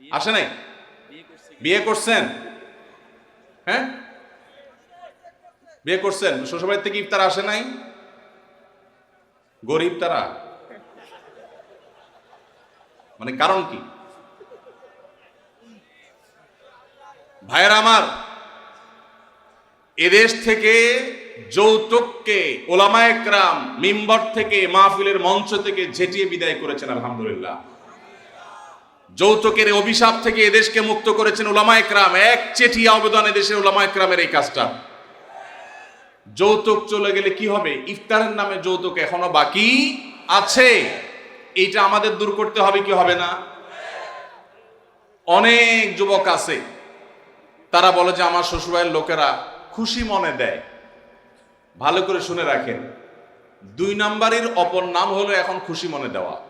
আসে নাই? বিয়ে করছেন? হ্যাঁ? বিয়ে করছেন? শ্বশুরবাড়ি থেকে ইফতার আসে নাই? গরিব তারা? মানে কারণ কি? ভাইয়ের আমার, এদেশ থেকে যৌতুককে ওলামা একরাম মিম্বর থেকে মাহফিলের মঞ্চ থেকে ঝেটিয়ে বিদায় করেছেন, আলহামদুলিল্লাহ। যৌতুকের অভিশাপ থেকে এদেশকে মুক্ত করেছেন ওলামা একরাম। এক চেটি আবেদন এদেশের ওলামা একরামের এই কাজটা। যৌতুক চলে গেলে কি হবে? ইফতারের নামে যৌতুক এখনও বাকি আছে। এইটা আমাদের দূর করতে হবে, কি হবে না? অনেক যুবক আছে, তারা বলে যে আমার শ্বশুরবাড়ির লোকেরা খুশি মনে দেয়। ভালো করে শুনে রাখেন। দুই নাম্বারের অপর নাম হলো এখন খুশি মনে দেওয়া।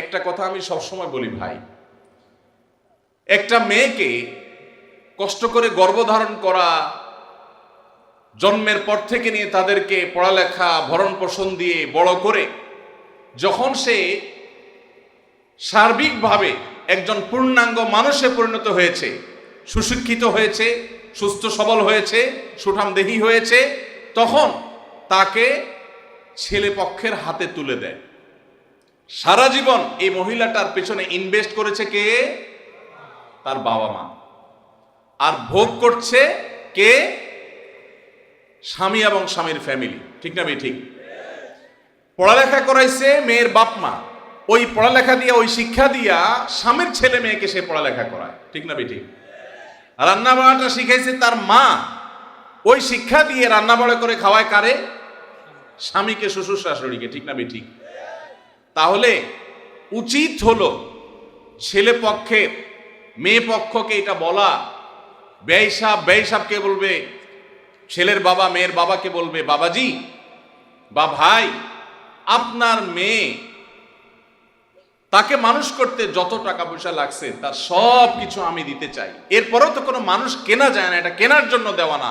একটা কথা আমি সবসময় বলি ভাই, একটা মেয়েকে কষ্ট করে গর্ভধারণ করা, জন্মের পর থেকে নিয়ে তাদেরকে পড়ালেখা ভরণ পোষণ দিয়ে বড় করে, যখন সে সার্বিকভাবে একজন পূর্ণাঙ্গ মানুষে পরিণত হয়েছে, সুশিক্ষিত হয়েছে, সুস্থ সবল হয়েছে সুঠাম দেহি হয়েছে, তখন তাকে ছেলে পক্ষের হাতে তুলে দেয়। সারা জীবন এই মহিলাটার পেছনে ইনভেস্ট করেছে কে? তার বাবা মা। আর ভোগ করছে কে? স্বামী এবং স্বামীর ফ্যামিলি ঠিক না ভাই, ঠিক? পড়ালেখা করাইছে মেয়ের বাপ মা। ওই পড়ালেখা দিয়া, ওই শিক্ষা দিয়া স্বামীর ছেলে মেয়েকে সে পড়ালেখা করায়। ঠিক না ঠিক? রান্না বান্নাটা শিখাইছে তার মা। ওই শিক্ষা দিয়ে রান্না বাড়া করে খাওয়ায় কারে? স্বামীকে, শ্বশুর শাশুড়িকে। ঠিক না ঠিক? তাহলে উচিত হলো ছেলে পক্ষে, মেয়ে পক্ষকে এটা বলা। ব্যয় সাহ ব্যয় সাহকে বলবে, ছেলের বাবা, মেয়ের বাবাকে বলবে, বাবাজি বা ভাই, আপনার মেয়ে তাকে মানুষ করতে যত টাকা পয়সা লাগছে, তার সব কিছু আমি দিতে চাই। এরপরেও তো কোনো মানুষ কেনা যায় না, এটা কেনার জন্য দেওয়া না।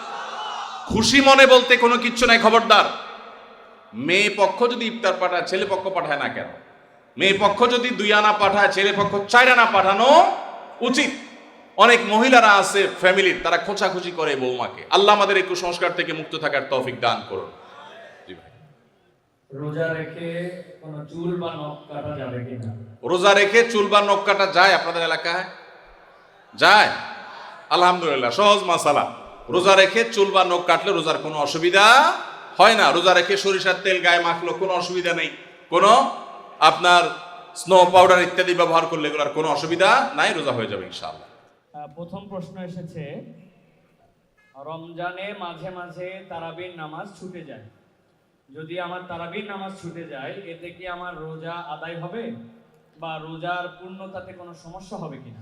খুশি মনে বলতে কোনো কিচ্ছু নাই খবরদার। মেয়ে পক্ষ যদি ইফতার পাঠায় ছেলে পক্ষ পাঠায় না কেন? মেয়ে পক্ষ যদি দুই আনা পাঠায় ছেলে পক্ষ চার আনা পাঠানো উচিত। অনেক মহিলারা আছে ফ্যামিলির তারা খোঁচাখুচি করে বৌমাকে। আল্লাহ আমাদের এই কুসংস্কার থেকে মুক্ত থাকার তৌফিক দান করুন। রোজা রেখে কোনো চুল বা নখ কাটা যাবে কিনা? রোজা রেখে চুল বা নখ কাটা যায় আপনাদের এলাকায়? যায়? আলহামদুলিল্লাহ সহজ মাসালা। রোজা রেখে চুল বা নখ কাটলে রোজার কোনো অসুবিধা হয় না। রোজা রেখে সরিষার তেল, গায়ে মাখলো কোনো অসুবিধা নেই। কোনো আপনার স্নো পাউডার ইত্যাদি ব্যবহার করলে এগুলোর কোনো অসুবিধা নাই, রোজা হয়ে যাবে ইনশাআল্লাহ। প্রথম প্রশ্ন এসেছে, রমজানে মাঝে মাঝে তারাবির নামাজ ছুটে যায়। যদি আমার তারাবির নামাজ ছুটে যায়, এতে কি আমার রোজা আদায় হবে? বা রোজার পূর্ণতাতে কোনো সমস্যা হবে কিনা?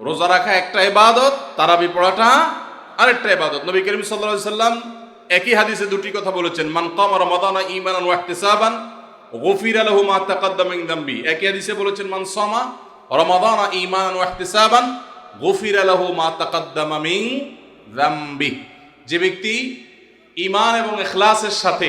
রোজা রাখা একটা ইবাদত, তারাবি পড়াটা আরেকটা ইবাদত। নবী করিম আলাইহি সাল্লাম একই হাদিসে দুটি কথা বলেছেন, মান কামা রমাদানা ঈমানান ওয়া ইহতিসাবান, গুফিরা লাহু মা তাকাদ্দামা যামবি একই হাদিসে বলেছেন, মান সামা রমাদানা ঈমানান ওয়া ইহতিসাবান, গুফিরা লাহু মা তাকাদ্দামা মিন যামবি যে ব্যক্তি ঈমান এবং ইখলাসের সাথে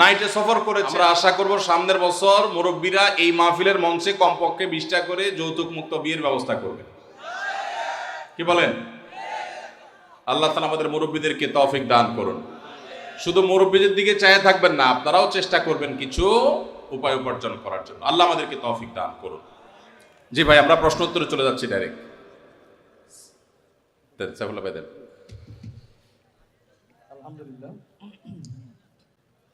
নাইটে সফর করে আমরা আশা করব সামনের বছর মুরব্বীরা এই মাহফিলের মঞ্চে কমপক্ষে বিশটা করে যৌতুক মুক্ত বিয়ের ব্যবস্থা করবে। কি বলেন? আল্লাহ তালা আমাদের মুরব্বীদেরকে তৌফিক দান করুন। শুধু মুরব্বীদের দিকে চায় থাকবেন না আপনারাও চেষ্টা করবেন কিছু উপায় উপার্জন করার জন্য। আল্লাহ আমাদেরকে তৌফিক দান করুন। জি ভাই আমরা প্রশ্ন উত্তরে চলে যাচ্ছি ডাইরেক্ট সাইফুল্লাহ ভাই দেন। আলহামদুলিল্লাহ।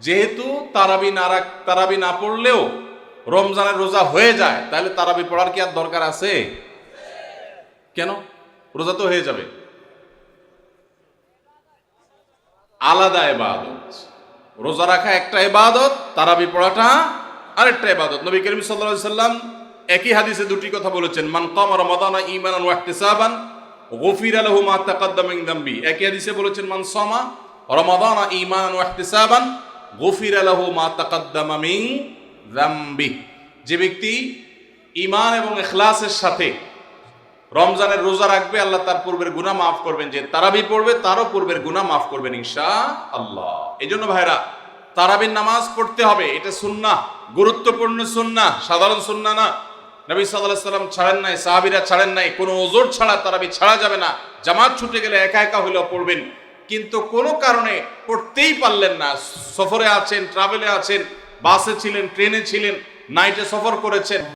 যেহেতু তারাবি না রাখ- তারাবি না পড়লেও রমজানের রোজা হয়ে যায়, তাহলে তারাবি পড়ার কি আর দরকার আছে? কেন? রোজা তো হয়ে যাবে। আলাদা এবাদত রোজা রাখা একটা এবাদত তারাবি পড়াটা আরেকটা ইবাদত। নবী করিম আলাইহি সাল্লাম একই হাদিসে দুটি কথা বলেছেন, মান কামা রমাদানা ইমান ইহতিসাবান, গুফিরা লাহু মা মিন একই হাদিসে বলেছেন, মান সামা রমাদানা ঈমানান ওয়া ইহতিসাবান গুফিরা লাহু মা তাকাদ্দামা মিন যামবি। যে ব্যক্তি ইমান এবং এখলাসের সাথে রমজানের রোজা রাখবে, আল্লাহ তার পূর্বের গুনাহ মাফ করবেন। যে তারাবি পড়বে, তারও পূর্বের গুনাহ মাফ করবেন ইনশা আল্লাহ এই জন্য ভাইরা তারাবির নামাজ পড়তে হবে। এটা সুন্না গুরুত্বপূর্ণ সুন্না সাধারণ সুন্না না। নবী সাল্লাহ সাল্লাম ছাড়েন নাই, সাহাবিরা ছাড়েন নাই, কোনো ওজোর ছাড়া তারাবি ছাড়া যাবে না। জামাত ছুটে গেলে একা একা হলেও পড়বেন। কিন্তু কোনো কারণে পড়তেই পারলেন না। সফরে আছেন ট্রাভেলে আছেন বাসে ছিলেন ট্রেনে ছিলেন নাইটে সফর করেছেন।